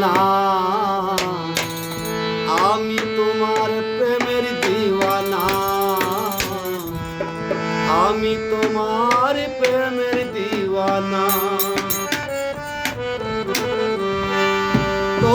না আমি তোমার প্রেমের দিওয়ানা। আমি তোমার প্রেমের দিওয়ানা। তো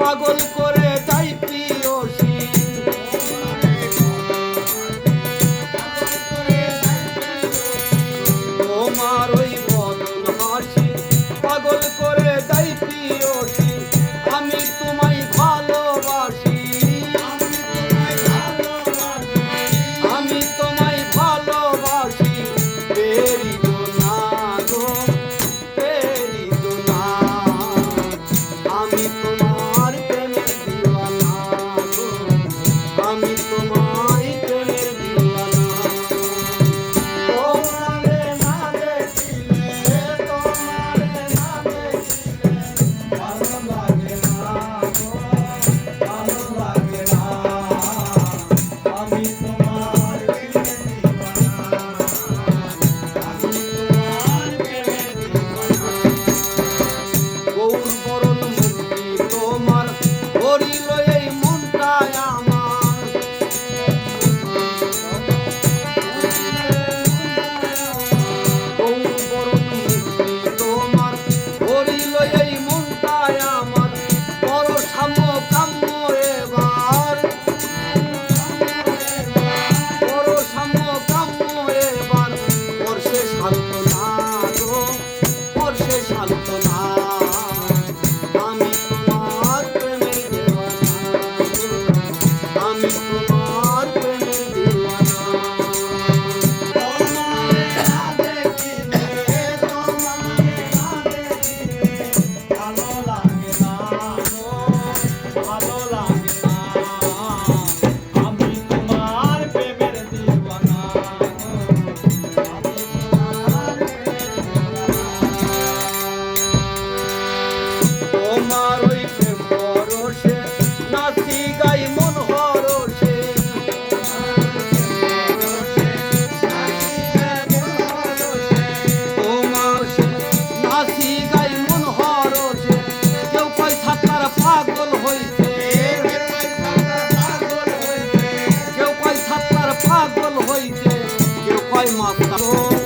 পাগল করে যাই প্রিয়সী তোমার পাগল করে যাই প্রিয়সী আমি তোমায় ভালোবাসি। আমি তোমায় ভালোবাসি। Música いますか